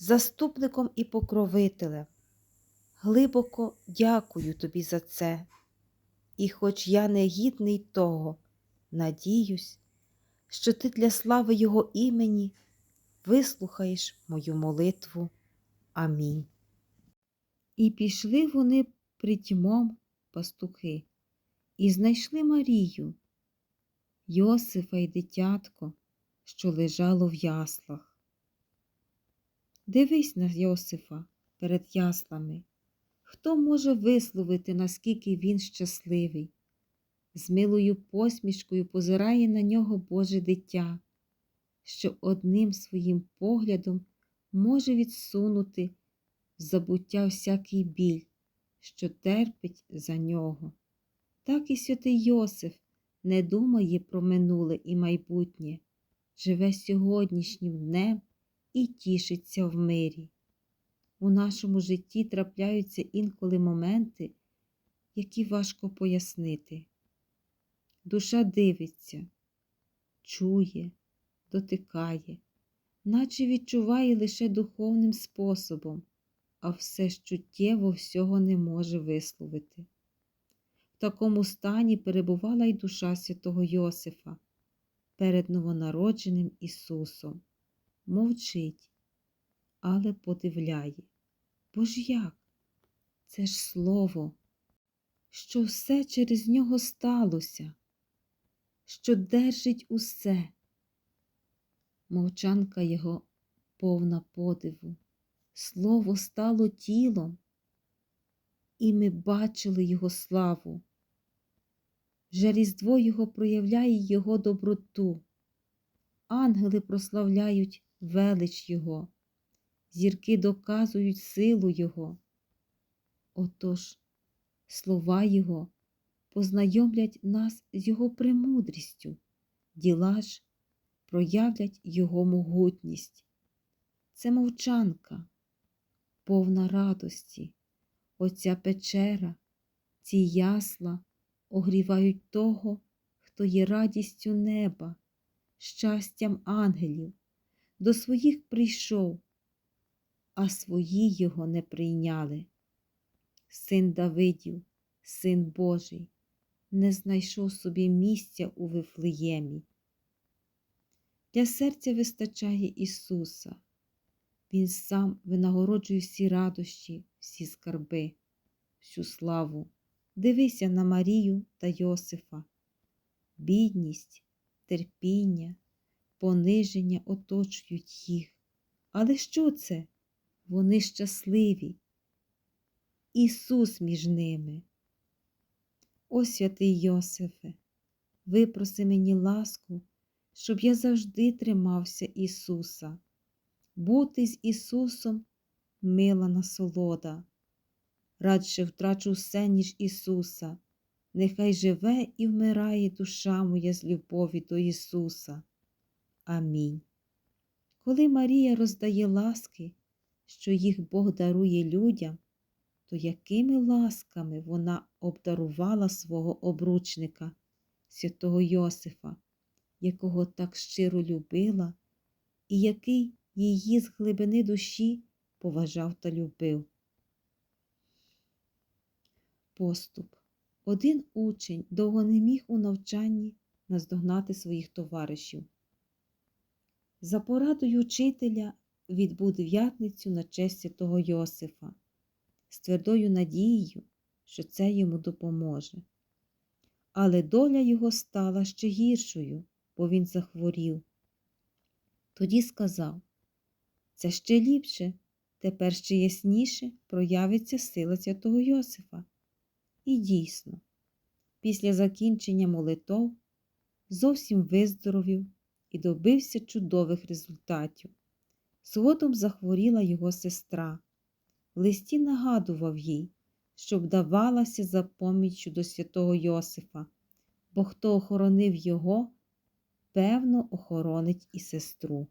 заступником і покровителем. Глибоко дякую тобі за це. І хоч я не гідний того, надіюсь, що ти для слави Його імені вислухаєш мою молитву. Амінь. І пішли вони притьмом пастухи, і знайшли Марію, Йосифа й дитятко, що лежало в яслах. Дивись на Йосифа перед яслами. Хто може висловити, наскільки він щасливий? З милою посмішкою позирає на нього Боже дитя, що одним своїм поглядом може відсунути забуття всякий біль, що терпить за нього. Так і святий Йосиф не думає про минуле і майбутнє, живе сьогоднішнім днем і тішиться в мирі. У нашому житті трапляються інколи моменти, які важко пояснити. Душа дивиться, чує, дотикає, наче відчуває лише духовним способом, а все чуттєво всього не може висловити. В такому стані перебувала й душа святого Йосифа перед новонародженим Ісусом мовчить, але подивляє. Бо ж як? Це ж слово, що все через нього сталося, що держить усе. Мовчанка його повна подиву. Слово стало тілом, і ми бачили його славу. Вже його проявляє його доброту. Ангели прославляють велич Його, зірки доказують силу Його. Отож, слова Його познайомлять нас з Його премудрістю, діла ж проявлять Його могутність. Це мовчанка, повна радості, оця печера, ці ясла огрівають того, хто є радістю неба, щастям ангелів до своїх прийшов, а свої його не прийняли. Син Давидів, син Божий, не знайшов собі місця у Вифлеємі. Для серця вистачає Ісуса. Він сам винагороджує всі радощі, всі скарби, всю славу. Дивися на Марію та Йосифа, бідність, терпіння, пониження оточують їх. Але що це? Вони щасливі. Ісус між ними. О святий Йосифе, випроси мені ласку, щоб я завжди тримався Ісуса. Бути з Ісусом мила насолода. Радше втрачу все, ніж Ісуса. Нехай живе і вмирає душа моя з любові до Ісуса. Амінь. Коли Марія роздає ласки, що їх Бог дарує людям, то якими ласками вона обдарувала свого обручника, святого Йосифа, якого так щиро любила, і який її з глибини душі поважав та любив. Поступ. Один учень довго не міг у навчанні наздогнати своїх товаришів. За порадою учителя відбув дев'ятницю на честь святого Йосифа. з твердою надією, що це йому допоможе. Але доля його стала ще гіршою, бо він захворів. Тоді сказав це ще ліпше, тепер ще ясніше проявиться сила святого Йосифа. І дійсно, після закінчення молитов зовсім виздоровів і добився чудових результатів. Згодом захворіла його сестра. В листі нагадував їй, щоб давалася за поміччю до святого Йосифа, бо хто охоронив його, певно, охоронить і сестру.